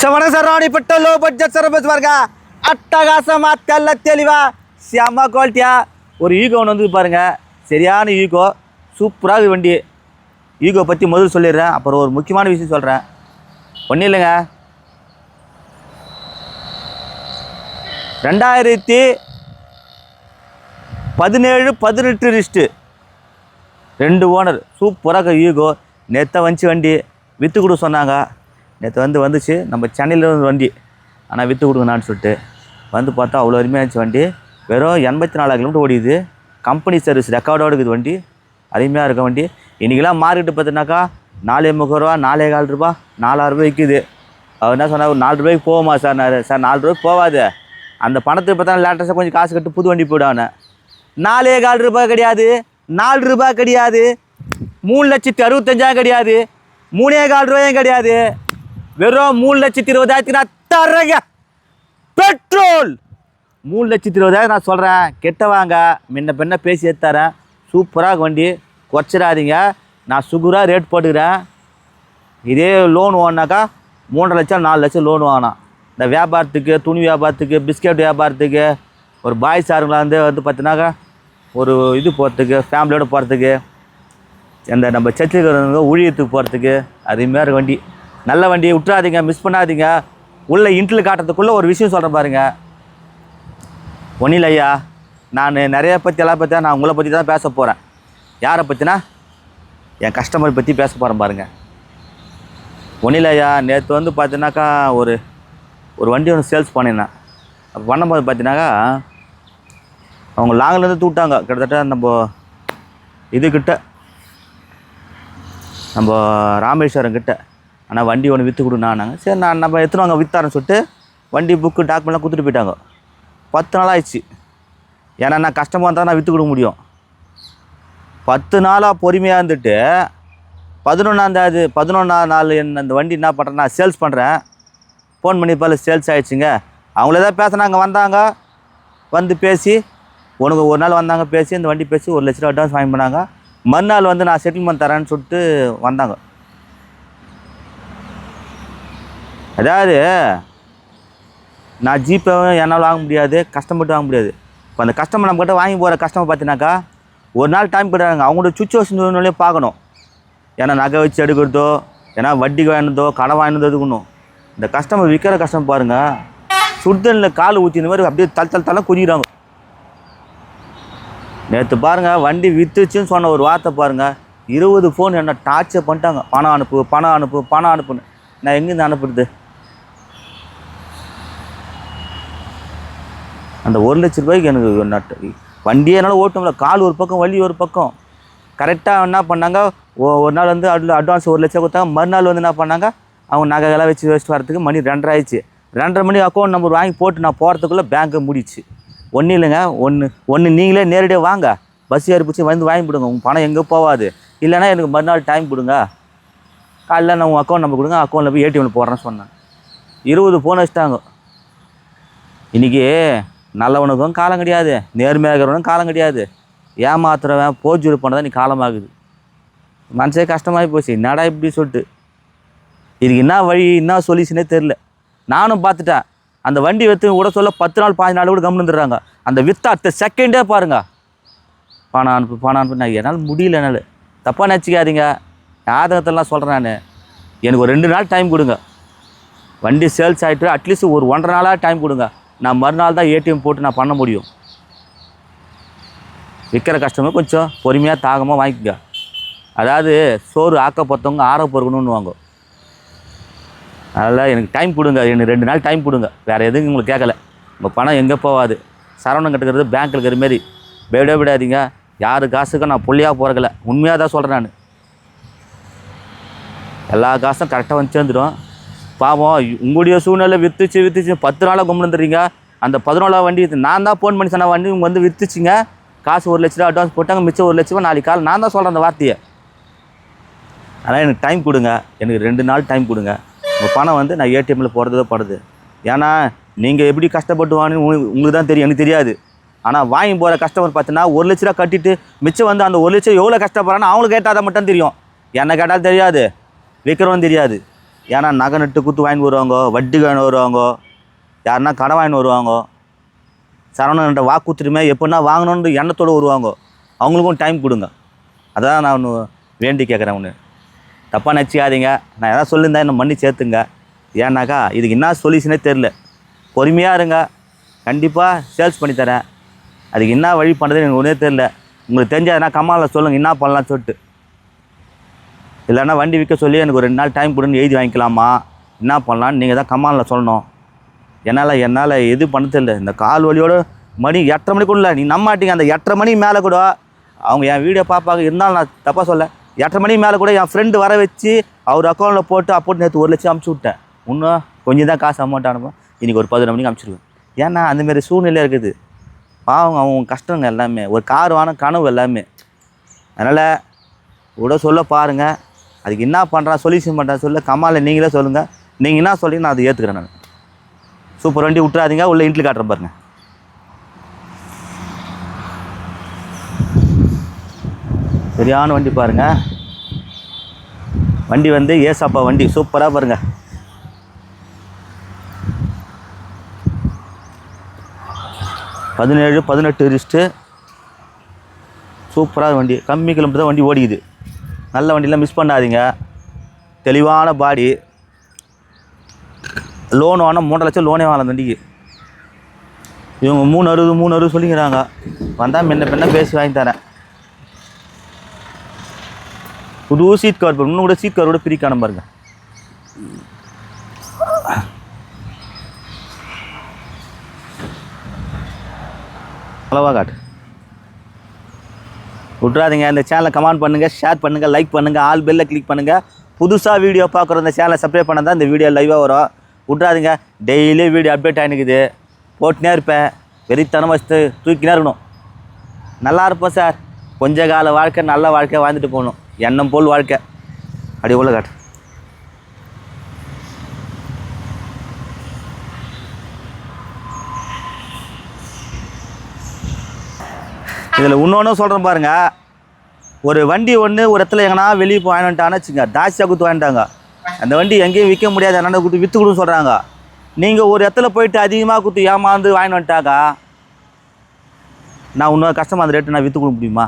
So வணக்கம் low budget சரபஸ் பாருங்க அட்டகாசமா தெல்ல தெளிவா. செம்ம குவாலிட்டியா ஒரு ஈகோ ஒன்று வந்து பாருங்க. சரியான ஈகோ. சூப்பராக வண்டி. ஈகோ பற்றி முதல்ல சொல்லிடுறேன். அப்புறம் ஒரு முக்கியமான விஷயம் சொல்கிறேன் ஒன்றும் இல்லைங்க. ரெண்டாயிரத்தி பதினேழு பதினெட்டு ரிஸ்ட்டு ரெண்டு ஓனர். சூப்பராக ஈகோ. நெத்த வந்துச்சு வண்டி. விற்று கொடு சொன்னாங்க. நேற்று வந்து வந்துச்சு. நம்ம சென்னையில் இருந்து வண்டி. ஆனால் விற்று கொடுங்கண்ணான்னு சொல்லிட்டு வந்து பார்த்தா அவ்வளோ அருமையாக இருந்துச்சு வண்டி. வெறும் எண்பத்தி நாலாயிரம் கிலோமீட்டர் ஓடிது. கம்பெனி சர்வீஸ் ரெக்கார்டோடு இருக்குது வண்டி. அருமையாக இருக்க வண்டி. இன்றைக்கெல்லாம் மார்க்கெட்டு பார்த்தீங்கன்னாக்கா நாலே முப்பது ரூபா நாலே கால் ரூபா நாலாயிரம் ரூபாய் விற்கிது அவர் என்ன சொன்னார்? ஒரு நாலு ரூபாய்க்கு போகுமா சார் நான்? சார் நாலு ரூபாய்க்கு போகாது அந்த பணத்துக்கு பார்த்தா லேட்டஸ்ட்டாக கொஞ்சம் காசு கட்டு புது வண்டி போயிடுவானே நாலே கால் ரூபாய் கிடையாது. நாலு ரூபாய் கிடையாது. மூணு லட்சத்தி அறுபத்தஞ்சாயிரம் கிடையாது. மூணே கால் ரூபாயும் கிடையாது. வெறும் மூணு லட்சத்தி இருபதாயிரத்துக்கு நான் தர்றேங்க. பெட்ரோல்! மூணு லட்சத்தி இருபதாயிரம் நான் சொல்கிறேன் கெட்ட வாங்க முன்ன பின்ன பேசி எடுத்து தரேன் சூப்பராக வண்டி. குறைச்சிடாதீங்க. நான் சுகுராக ரேட் போட்டுக்கிறேன். இதே லோன் வாங்கினாக்கா மூன்றரை லட்சம் நாலு லட்சம் லோன் வாங்கினான் இந்த வியாபாரத்துக்கு துணி வியாபாரத்துக்கு பிஸ்கெட் வியாபாரத்துக்கு ஒரு பாய் சாருங்களா வந்து வந்து பார்த்தீங்கன்னாக்கா ஒரு இது போகிறதுக்கு ஃபேமிலியோடு போகிறதுக்கு இந்த நம்ம சர்ச்சில் இருக்கிறவங்க ஊழியத்துக்கு போகிறதுக்கு அதேமாரி வண்டி. நல்ல வண்டியை விட்டுறாதீங்க மிஸ் பண்ணாதீங்க. உள்ளே இன்ட்டில் காட்டுறதுக்குள்ளே ஒரு விஷயம் சொல்கிறேன் பாருங்க. ஒன்றும் இல்லை ஐயா நான் நிறைய பற்றி எல்லாம் பற்றி நான் உங்களை பற்றி தான் பேச போகிறேன் யாரை பற்றினா என் கஸ்டமர் பற்றி பேச போகிறேன் பாருங்கள் ஒன்றும் ஐயா நேற்று வந்து பார்த்தீங்கன்னாக்கா ஒரு ஒரு வண்டி ஒன்று சேல்ஸ் பண்ணியிருந்தேன் அப்போ பண்ணும்போது பார்த்தீங்கன்னாக்கா அவங்க லாங்கிலேருந்து தூட்டாங்க கிட்டத்தட்ட நம்ம இதுக்கிட்ட நம்ம ராமேஸ்வரம் கிட்ட ஆனால் வண்டி ஒன்று விற்று கொடுனாங்க சரி நான் நம்ம எடுத்துன்னு வாங்க விற்றாரன்னு சொல்லிட்டு வண்டி புக்கு டாக்குமெண்ட்லாம் கொடுத்துட்டு போயிட்டாங்க. பத்து நாள் ஆயிடுச்சு. ஏன்னா நான் கஷ்டமாக இருந்தால் நான் விற்று கொடுக்க முடியும். பத்து நாளாக பொறுமையாக இருந்துட்டு பதினொன்றாந்தேதி பதினொன்றாம் நாள் என்ன அந்த வண்டி என்ன பண்ணுறேன் நான் சேல்ஸ் பண்ணுறேன் ஃபோன் பண்ணி பார்த்து சேல்ஸ் ஆகிடுச்சிங்க அவங்கள தான் பேசினாங்க வந்தாங்க. வந்து பேசி உனக்கு ஒரு நாள் வந்தாங்க பேசி இந்த வண்டி பேசி ஒரு லட்ச ரூபா அட்வான்ஸ் வாங்கி பண்ணாங்க மறுநாள் வந்து நான் செட்டில்மெண்ட் தரேன்னு சொல்லிட்டு வந்தாங்க. அதாவது நான் ஜிபே என்னால் வாங்க முடியாது கஷ்டப்பட்டு வாங்க முடியாது. இப்போ அந்த கஸ்டமர் நம்மக்கிட்ட வாங்கி போகிற கஸ்டமர் பார்த்தீங்கன்னாக்கா ஒரு நாள் டைம் போய்டாங்க அவங்களோட சுச்சுவேஷன் பார்க்கணும் ஏன்னா நகை வச்சு எடுக்கிறதோ ஏன்னா வட்டிக்கு வாங்கினதோ கடன் வாங்கினதோ எடுக்கணும். இந்த கஸ்டமர் விற்கிற கஷ்டம் பாருங்கள் சுடுதண்ணில் கால் ஊற்றின மாதிரி அப்படியே தல் தல் தலை குதிக்கிறாங்க நேற்று பாருங்கள் வண்டி விற்றுச்சுன்னு சொன்ன ஒரு வார்த்தை பாருங்கள் இருபது ஃபோன் என்ன டார்ச்சர் பண்ணிட்டாங்க. பணம் அனுப்பு பணம் அனுப்பு பணம் அனுப்புன்னு. நான் எங்கேருந்து அனுப்புறது? அந்த ஒரு லட்ச ரூபாய்க்கு எனக்கு நட்டு வண்டியே என்னால் ஓட்ட முடியல கால் ஒரு பக்கம் வலி ஒரு பக்கம். கரெக்டாக என்ன பண்ணாங்க? ஒரு நாள் வந்து அட்வான்ஸ் ஒரு லட்சம் கொடுத்தாங்க. மறுநாள் வந்து என்ன பண்ணாங்க? அவங்க நகைகளாம் வச்சு வச்சுட்டு வரதுக்கு மணி ரெண்டரை ஆயிடுச்சு. ரெண்டரை மணி அக்கௌண்ட் நம்பர் வாங்கி போட்டு நான் போகிறதுக்குள்ளே பேங்க்கை முடிச்சு ஒன்றும் இல்லைங்க ஒன்று ஒன்று நீங்களே நேரடியாக வாங்க. பஸ் ஏறி பிடிச்சி வந்து வாங்கி கொடுங்க. உங்கள் பணம் எங்கே போகாது இல்லைன்னா எனக்கு மறுநாள் டைம் கொடுங்க. காலைல நான் உங்கள் அக்கௌண்ட் நம்பர் கொடுங்க அக்கௌண்ட்டில் போய் ஏடிஎம்மில் போடுறேன்னு சொன்னேன். இருபது ஃபோன் வச்சுட்டாங்க இன்றைக்கி நல்லவனுக்கும் காலம் கிடையாது நேர்மையாக இருக்கிறவனுக்கும் காலம் கிடையாது. ஏமாத்துறவன் போஜூர் பண்ணதான் நீ காலமாகுது. மனசே கஷ்டமாகி போச்சு என்னடா இப்படி சொல்லிட்டு. இதுக்கு என்ன வழி என்ன சொல்யூஷனே தெரில நானும் பார்த்துட்டேன் அந்த வண்டி விற்று கூட சொல்ல பத்து நாள் பாஞ்சு நாள் கூட கம்முன்னு அந்த வித்த அடுத்த செகண்டே பாருங்க. பணம் அனுப்பு பணம் அனுப்பு நான் என்னால் முடியல என்னால். தப்பாக நினச்சிக்காதீங்க. ஆதகத்தெல்லாம் சொல்கிறேன் நான். எனக்கு ஒரு ரெண்டு நாள் டைம் கொடுங்க. வண்டி சேல்ஸ் ஆகிட்டு அட்லீஸ்ட் ஒரு ஒன்றரை நாளாக டைம் கொடுங்க. நான் மறுநாள் தான் ஏடிஎம் போட்டு நான் பண்ண முடியும். விற்கிற கஸ்டமர் கொஞ்சம் பொறுமையாக தாகமாக வாங்கிக்கோங்க. அதாவது சோறு ஆக்க பொறுத்தவங்க ஆற பொறுக்கணும்னு வாங்க அதனால் எனக்கு டைம் கொடுங்க. எனக்கு ரெண்டு நாள் டைம் கொடுங்க. வேறு எதுவும் உங்களுக்கு கேட்கல. உங்கள் பணம் எங்கே போகாது. சரவணம் கட்டுக்கிறது பேங்க்கில் இருக்கிற மாரி. விட விடாதீங்க. யார் காசுக்கும் நான் புள்ளியாக போகிறதில்ல உண்மையாக தான் சொல்கிறேன் நான். எல்லா காசும் கரெக்டாக வந்து சேர்ந்துடும். பாவம் உங்களுடைய சூழ்நிலை வித்துச்சு வித்துச்சு பத்து நாளாக கும்பிட்டுறீங்க அந்த பதினோழா வண்டி நான் தான் ஃபோன் பண்ணி சொன்ன வண்டி இவங்க வந்து வித்துச்சுங்க. காசு ஒரு லட்ச ரூபா அட்வான்ஸ் போட்டாங்க மிச்சம் ஒரு லட்ச ரூபா நாளைக்கு கால் நான் தான் சொல்கிறேன் அந்த வார்த்தையை. அதனால் எனக்கு டைம் கொடுங்க. எனக்கு ரெண்டு நாள் டைம் கொடுங்க. உங்கள் பணம் வந்து நான் ஏடிஎம்மில் போடுறதோ படுது ஏன்னா நீங்கள் எப்படி கஷ்டப்பட்டு வாங்கன்னு உங்களுக்கு தான் தெரியும் எனக்கு தெரியாது. ஆனால் வாங்கி போகிற கஸ்டமர் பார்த்தீங்கன்னா ஒரு லட்ச ரூபா கட்டிட்டு மிச்சம் வந்து அந்த ஒரு லட்சம் எவ்வளோ கஷ்டப்படுறான்னு அவங்களுக்கு கேட்டால் தான் மட்டும் தெரியும். என்ன கேட்டாலும் தெரியாது. விற்கிறவன் தெரியாது. ஏன்னா நகை நட்டு குத்து வாங்கிட்டு வருவாங்க வட்டி வாங்கிட்டு வருவாங்க யாருன்னா கடன் வாங்கிட்டு வருவாங்க சரவணன்ட்ட வாக்கு குத்துட்டுமே எப்படின்னா வாங்கணுன்ற எண்ணத்தோடு வருவாங்க. அவங்களுக்கும் டைம் கொடுங்க. அதான் நான் ஒன்று வேண்டி கேட்குறேன் ஒன்று தப்பாக நினச்சிக்காதீங்க. நான் எதாவது சொல்லியிருந்தேன் என்ன மண்ணி சேர்த்துங்க ஏன்னாக்கா இதுக்கு என்ன சொல்யூஷனே தெரில பொறுமையாக இருங்க. கண்டிப்பாக சேல்ஸ் பண்ணித்தரேன். அதுக்கு என்ன வழி பண்ணுறதுன்னு எனக்கு ஒன்றே தெரில உங்களுக்கு தெரிஞ்சதுனா கம்மாவில் சொல்லுங்கள் என்ன பண்ணலாம்னு சொல்லிட்டு. இல்லைன்னா வண்டி விற்க சொல்லி எனக்கு ஒரு ரெண்டு நாள் டைம் கொடுன்னு எழுதி வாங்கிக்கலாமா? என்ன பண்ணலான்னு நீங்கள் தான் கம்மாவில் சொல்லணும். என்னால் என்னால் எது பண்ண தெரியல. இந்த கால் வலியோட மணி எட்டரை மணிக்குள்ள நீ நம்மாட்டிங்க அந்த எட்டரை மணி மேலே கூட அவங்க என் வீடியோ பார்ப்பாங்க. இருந்தாலும் நான் தப்பாக சொல்ல எட்டரை மணி மேலே கூட என் ஃப்ரெண்டு வர வச்சு அவர் அக்கௌண்ட்டில் போட்டு அப்போட்டு நேற்று ஒரு லட்சம் அமுச்சு விட்டேன். இன்னும் கொஞ்சம் தான் காசு அமௌண்ட் அனுப்பும் இன்றைக்கி ஒரு பதினொரு மணிக்கு அமுச்சிருவேன். ஏன்னா அந்தமாரி சூழ்நிலை இருக்குது. பாவம் அவங்க கஷ்டங்க எல்லாமே. ஒரு கார் வாங்க கனவு எல்லாமே. அதனால் விட சொல்ல பாருங்கள் அதுக்கு என்ன பண்ணுறான் சொல்யூஷன் பண்ணுறேன் சொல்ல கமாலை நீங்களே சொல்லுங்கள் நீங்கள் என்ன சொல்லி நான் அதை ஏற்றுக்கிறேன் நான். சூப்பர் வண்டி விட்றாதீங்க உள்ளே இன்ட்லி காட்டுறேன் பாருங்க. சரியான வண்டி பாருங்க. வண்டி வந்து ஏசாப்பா வண்டி சூப்பராக பாருங்கள் பதினேழு பதினெட்டு ரிஸ்ட்டு சூப்பராக வண்டி கம்மி கிலோமீட்டர் தான் வண்டி ஓடிக்குது. நல்ல வண்டியெலாம் மிஸ் பண்ணாதீங்க. தெளிவான பாடி லோன் வாங்கினா மூன்றரை லட்சம் லோனே வாங்கலாம் வண்டிக்கு. இவங்க மூணு அறுபது மூணு அறுபது சொல்லிக்கிறாங்க. வந்தால் முன்ன பின்ன பேசி வாங்கி தரேன். புது சீட் கவர் இன்னும் கூட சீட் கவர் கூட பிரிக்கான பாருங்க. அளவாக காட்டு. விட்றாதீங்க. இந்த சேனலை கமெண்ட் பண்ணுங்கள் ஷேர் பண்ணுங்கள் லைக் பண்ணுங்கள் ஆல் பெல்லில் கிளிக் பண்ணுங்கள் புதுசாக வீடியோ பார்க்குற இந்த சேனலை சப்ஸ்கிரைப் பண்ணால் தான் இந்த வீடியோ லைவாக வரும். விட்றாதீங்க. டெய்லி வீடியோ அப்டேட் ஆகினுக்குது போட்டுனே இருப்பேன். வெறித்தனம் வச்சு தூக்கினே இருக்கணும். நல்லா இருப்போம் சார் கொஞ்ச கால வாழ்க்கை நல்ல வாழ்க்கை வாழ்ந்துட்டு போகணும். எண்ணம் போல் வாழ்க்கை. அப்படி உள்ள காட்டு இதில் இன்னொன்று சொல்கிறேன் பாருங்க. ஒரு வண்டி ஒன்று ஒரு இடத்துல எங்கன்னா வெளியே போய் வாங்கிட்டான்னு வச்சுங்க தாசியாக கொடுத்து வாங்கிட்டாங்க. அந்த வண்டி எங்கேயும் விற்க முடியாது. என்னென்ன கொடுத்து விற்று கொடுன்னு சொல்கிறாங்க நீங்கள் ஒரு இடத்துல போயிட்டு அதிகமாக கொடுத்து ஏமாந்து வாங்கிட்டு வந்துட்டாக்கா நான் இன்னொரு கஷ்டமாக அந்த ரேட்டு நான் விற்று கொடுக்க முடியுமா?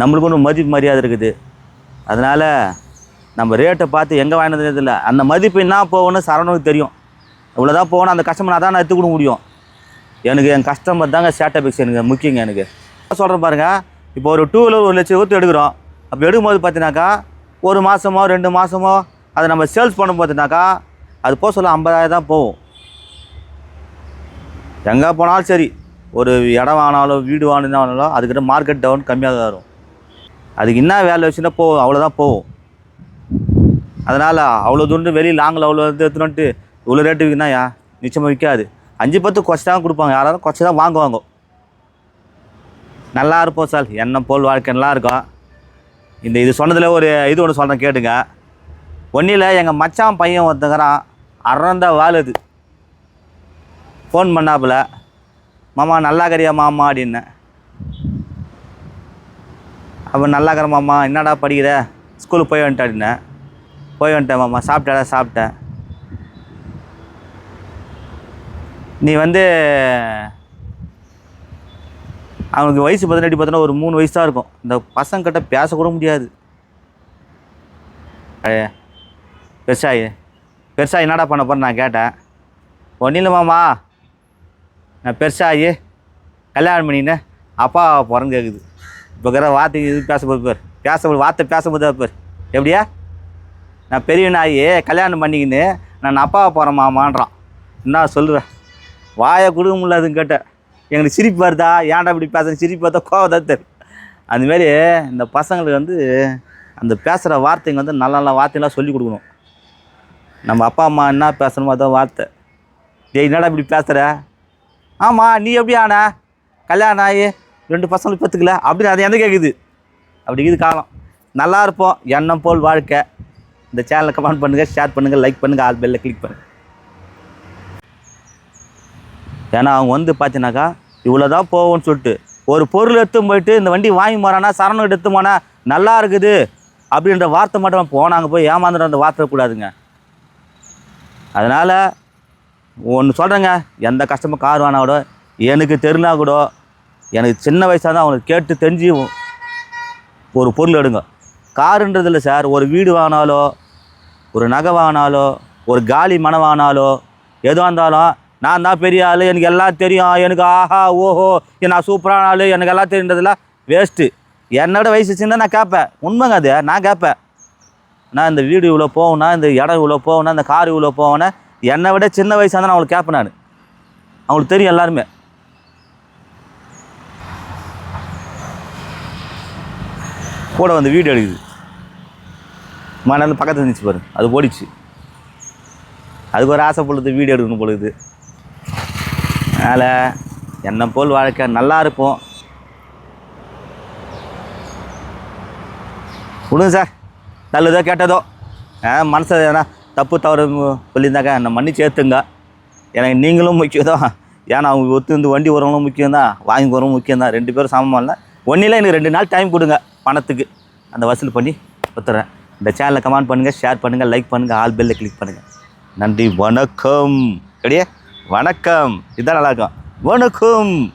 நம்மளுக்கு ஒன்றும் மதிப்பு மரியாதை இருக்குது. அதனால் நம்ம ரேட்டை பார்த்து எங்கே வாங்கினது இல்லை அந்த மதிப்பு என்ன போகணும்னு சரணுக்கு தெரியும். இவ்வளோதான் போகணும். அந்த கஸ்டமர் நான் தான் நான் எடுத்துக்கொடுக்க முடியும். எனக்கு என் கஸ்டமர் தாங்க சேட்டபிக்ஸ் எனக்கு முக்கியங்க எனக்கு. சொல்கிறேன் பாருங்கள் இப்போ ஒரு டூ வீலர் ஒரு லட்சம் கொடுத்து எடுக்கிறோம். அப்போ எடுக்கும்போது பார்த்தீங்கன்னாக்கா ஒரு மாதமோ ரெண்டு மாதமோ அதை நம்ம சேல்ஸ் பண்ணும் பார்த்தீங்கன்னாக்கா அது போக சொல்ல ஐம்பதாயிரம் தான் போகும். எங்கே போனாலும் சரி ஒரு இடம் வாங்கினாலும் வீடு வாங்கினாலும் அதுக்கிட்ட மார்க்கெட் டவுன் கம்மியாக தான் வரும். அதுக்கு என்ன வேலை வச்சுன்னா போகும் அவ்வளோதான் போகும். அதனால் அவ்வளோ தூரம் வெளியே லாங்கில் அவ்வளோ இது எடுத்துனோன்ட்டு இவ்வளோ ரேட்டு விற்கினாயா நிச்சயமாக விற்காது. அஞ்சு பத்து குறைச்சி தான் கொடுப்பாங்க. யாராவது குறைச்சி தான் வாங்குவாங்க. நல்லா இருப்போம் சார். என்ன போல் வாழ்க்கை நல்லா இருக்கும். இந்த இது சொன்னதில் ஒரு இது ஒன்று சொல்கிறேன் கேட்டுங்க. ஒன்றில் எங்கள் மச்சான் பையன் ஒருத்தங்கிறான் அறந்த வாழுது. ஃபோன் பண்ணாப்புல மாமா நல்லா கறியா மாமா? அப்படின்னேன் அப்போ நல்லா இருக்கிற மாமா. என்னடா படிக்கிற? ஸ்கூலுக்கு போய் வந்துட்டேன் அப்படின்னேன் போய் வந்துட்டேன் மாமா. சாப்பிட்டாடா சாப்பிட்டேன். நீ வந்து அவனுக்கு வயசு பதினெட்டு பார்த்தோன்னா ஒரு மூணு வயசு தான் இருக்கும். இந்த பசங்கிட்ட பேசக்கூட முடியாது. அழே பெருசாயி பெருசாகி என்னடா பண்ண போகிறேன் நான் கேட்டேன். ஒன்றும் இல்லைமாமா நான் பெருசாகி கல்யாணம் பண்ணினேன். அப்பா போகிறேன்னு கேட்குது இப்போ இருக்கிற வார்த்தை இது பேச பேர். பேச வார்த்தை பேசும்போது பேர். எப்படியா? நான் பெரியவனாகி கல்யாணம் பண்ணிக்கின்னு நான் அப்பாவை போகிறேன் மாமான்றான். என்ன சொல்கிறேன் வாயை கொடுக்க முடியல அதுன்னு கேட்டேன். எங்களுக்கு சிரிப்பு வருதா? ஏன்டா இப்படி பேசுற? சிரிப்பு பார்த்தா கோவம் தான் தெரியும் அதுமாரி இந்த பசங்களுக்கு வந்து அந்த பேசுகிற வார்த்தைங்க வந்து நல்ல நல்ல வார்த்தையெல்லாம் சொல்லி கொடுக்கணும். நம்ம அப்பா அம்மா என்ன பேசணுமோ அதான் வார்த்தை. டேய் என்னடா இப்படி பேசுகிற ஆமாம் நீ எப்படி ஆனா? கல்யாணம் ஆகி ரெண்டு பசங்களுக்கு பத்துக்கல. அப்படின்னு அது எந்த கேட்குது அப்படி இது காலம். நல்லா இருப்போம். எண்ணம் போல் வாழ்க்கை. இந்த சேனலை கமெண்ட் பண்ணுங்கள் ஷேர் பண்ணுங்கள் லைக் பண்ணுங்கள் ஆல் பெல்லில் கிளிக் பண்ணுங்கள் ஏன்னா அவங்க வந்து பார்த்தீங்கன்னாக்கா இவ்வளோ தான் போகும்னு சொல்லிட்டு ஒரு பொருள் எடுத்து போயிட்டு இந்த வண்டி வாங்கி போகிறானா சரணம் எடுத்து போனா நல்லா இருக்குது அப்படின்ற வார்த்தை மட்டும் போனாங்க போய் ஏமாந்துட்டு அந்த வார்த்தை கூடாதுங்க. அதனால் ஒன்று சொல்கிறேங்க எந்த கஷ்டமும் கார் வாங்கினா கூட எனக்கு தெரினா கூட எனக்கு சின்ன வயசாக தான் அவங்களுக்கு கேட்டு தெரிஞ்சு ஒரு பொருள் எடுங்க. காருன்றது இல்லை சார் ஒரு வீடு வாங்கினாலோ ஒரு நகை வாங்கினாலோ ஒரு காலி மனம் வாங்கினாலோ எதுவாக இருந்தாலும் நான் தான் பெரிய ஆள் எனக்கு எல்லாம் தெரியும். எனக்கு ஆஹா ஓஹோ நான் சூப்பரான ஆள் எனக்கு எல்லாம் தெரியுன்றதெல்லாம் வேஸ்ட்டு என்னோட வயசு சின்ன நான் கேட்பேன். உண்மைங்க அது நான் கேட்பேன். நான் இந்த வீடு இவ்வளோ போகணும்னா இந்த இடம் இவ்வளோ போகணும் இந்த கார் இவ்வளோ போகணும்னா என்னை விட சின்ன வயசாக தான் நான் அவங்களுக்கு கேட்பேன் நான். அவங்களுக்கு தெரியும் எல்லாருமே. கூட வந்து வீடியோ எடுக்குது. மணல் பக்கத்தில் இருந்துச்சு பாரு அது ஓடிச்சு. அதுக்கு ஒரு ஆசை பொழுது வீடியோ எடுக்கணும் பொழுது அதனால் என்னை போல் வாழ்க்கை நல்லா இருப்போம் விடுங்க சார். நல்லதோ கெட்டதோ. ஆ மனசை எதனா தப்பு தவறு மு- சொல்லியிருந்தாக்கா என்னை மன்னிச்சு ஏற்றுங்க எனக்கு நீங்களும் முக்கியம் தான் ஏன்னா அவங்க ஒத்து வந்து வண்டி வரவங்களும் முக்கியம் தான் வாங்கி வரவும் முக்கியம் தான் ரெண்டு பேரும் சமமாக இல்லை. ஒன்றில் எனக்கு ரெண்டு நாள் டைம் கொடுங்க. பணத்துக்கு. அந்த வசூல் பண்ணி ஒத்துறேன் இந்த சேனலை கமெண்ட் பண்ணுங்கள் ஷேர் பண்ணுங்கள் லைக் பண்ணுங்கள் ஆல் பெல்லில் கிளிக் பண்ணுங்கள் நன்றி வணக்கம். அப்படியே வணக்கம். இதான் நல்லாயிருக்கும் வணக்கம்.